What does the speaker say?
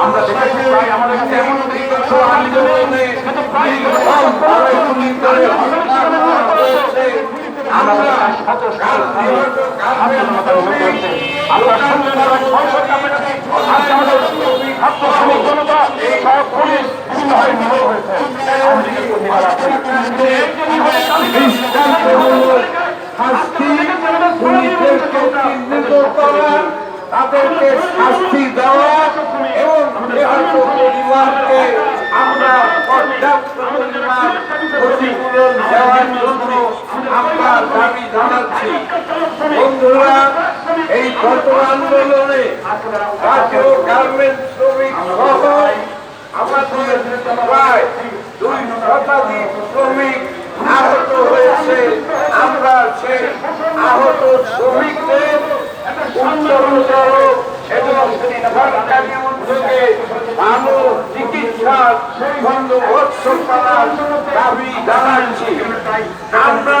আমরা দেখেছি আমাদের কাছে এমন প্রায় আমরা আর সংসদ কাপড়াতে আজকে আমাদের ছাত্র শ্রমিক জনতা সব তাদেরকে শাস্তি দেওয়া এবং নিহত পরিবারকে আমরা পর্যাপ্ত পরিমাণ ক্ষতিপূরণ দেওয়ার জন্য আমরা দাবি জানাচ্ছি, বন্ধুরা, এই গত আন্দোলনে রাজ্য গার্মেন্টস শ্রমিক সহ আমাদের দুই শতাধিক শ্রমিক আহত হয়েছে। আমরা সেই আহত শ্রমিকদের উত্তরোত্তর এবং সরকারি উদ্যোগে ভালো চিকিৎসার বন্দোবস্ত করার দাবি জানাচ্ছি। আমরা